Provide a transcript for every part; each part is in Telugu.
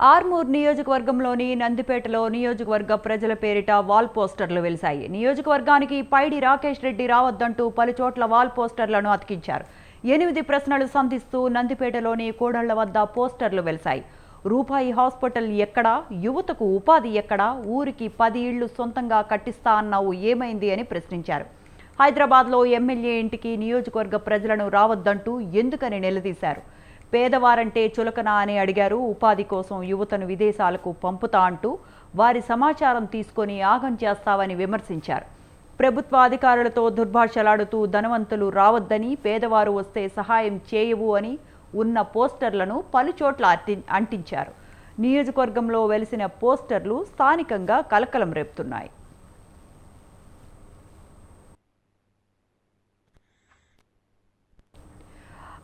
ఆర్మూర్ నియోజకవర్గంలోని నందిపేటలో నియోజకవర్గ ప్రజల పేరిట వాల్ పోస్టర్లు వెలిశాయి. నియోజకవర్గానికి పైడి రాకేష్ రెడ్డి రావద్దంటూ పలుచోట్ల వాల్ పోస్టర్లను అతికించారు. ఎనిమిది ప్రశ్నలు సంధిస్తూ నందిపేటలోని కోడళ్ళ వద్ద పోస్టర్లు వెలిశాయి. రూపాయి హాస్పిటల్ ఎక్కడా? యువతకు ఉపాధి ఎక్కడా? ఊరికి పది ఇళ్ళు సొంతంగా కట్టిస్తా అన్నావు ఏమైంది అని ప్రశ్నించారు. హైదరాబాద్లో ఎమ్మెల్యే ఇంటికి నియోజకవర్గ ప్రజలను రావద్దంటూ ఎందుకని నిలదీశారు? పేదవారంటే చులకన అని అడిగారు. ఉపాధి కోసం యువతను విదేశాలకు పంపుతా అంటూ వారి సమాచారం తీసుకొని ఆగం చేస్తావని విమర్శించారు. ప్రభుత్వ అధికారులతో దుర్భాషలాడుతూ ధనవంతులు రావద్దని పేదవారు వస్తే సహాయం చేయవు అని ఉన్న పోస్టర్లను పలుచోట్ల అంటి అంటించారు. నియోజకవర్గంలో వెలిసిన పోస్టర్లు స్థానికంగా కలకలం రేపుతున్నాయి.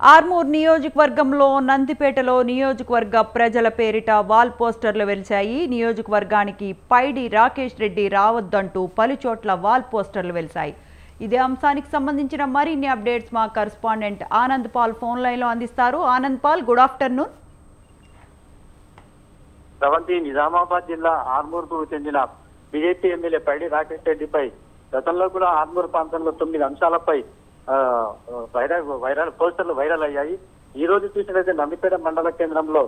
ఆర్మూర్ నియోజకవర్గంలో నందిపేటలో నియోజకవర్గ ప్రజల పేరిట వాల్ పోస్టర్లు వెలిశాయి. నియోజకవర్గానికి పైడి రాకేష్ రెడ్డి రావద్దంటూ పలుచోట్ల వాల్ పోస్టర్లు వెలిశాయి. ఇదే అంశానికి సంబంధించిన మరిన్ని అప్డేట్స్ మా కరస్పాండెంట్ ఆనంద్ పాల్ ఫోన్ లైన్లో అందిస్తారు. Anand Paul good afternoon. Nizamabad జిల్లా ఆర్మూర్కు చెందిన బీజేపీ ఎమ్మెల్యే పైడి రాకేష్ రెడ్డిపై గతంలో కూడా ఆర్మూర్ ప్రాంతంలో తొమ్మిది అంశాలపై వైరల్ వైరల్ పోస్టర్లు వైరల్ అయ్యాయి. ఈ రోజు చూసినట్లయితే నందిపేట మండల కేంద్రంలో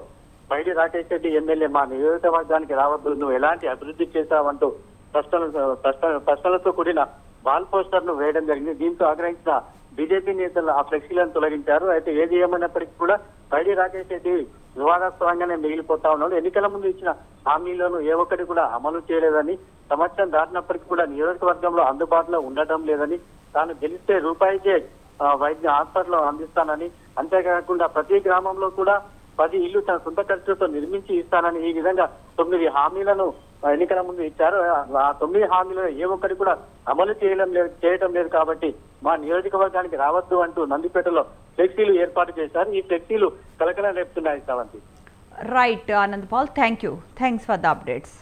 బయటి రాకేష్ రెడ్డి ఎమ్మెల్యే మా నియోజకవర్గానికి రావద్దు. నువ్వు ఎలాంటి అభివృద్ధి చేశావంటూ ప్రశ్నలు ప్రశ్న ప్రశ్నలతో కూడిన వాల్ పోస్టర్ను వేయడం జరిగింది. దీంతో ఆగ్రహించిన బీజేపీ నేతలు ఆ ఫ్లెక్సీలను తొలగించారు. అయితే ఏది ఏమైనప్పటికీ కూడా బయటి రాకేష్ రెడ్డి వివాదాస్పదంగానే మిగిలిపోతా ఉన్నాడు. ఎన్నికల ముందు ఇచ్చిన హామీలను ఏ ఒక్కటి కూడా అమలు చేయలేదని సంవత్సరం దాటినప్పటికీ కూడా నియోజకవర్గంలో అందుబాటులో ఉండటం లేదని తాను గెలిస్తే రూపాయికే వైద్య హాస్పిటల్ అందిస్తానని. అంతేకాకుండా ప్రతి గ్రామంలో కూడా పది ఇల్లు తన సొంత ఖర్చుతో నిర్మించి ఇస్తానని ఈ విధంగా తొమ్మిది హామీలను ఎన్నికల ముందు ఇచ్చారు. ఆ తొమ్మిది హామీలను ఏ ఒక్కటి కూడా అమలు చేయడం లేదు చేయటం లేదు కాబట్టి మా నియోజకవర్గానికి రావద్దు అంటూ నందిపేటలో ఫ్లెక్సీలు ఏర్పాటు చేశారు. ఈ ఫ్లెక్సీలు కలకలం రేపుతున్నాయి Savanthi. Right Anand Paul thank you thanks for the updates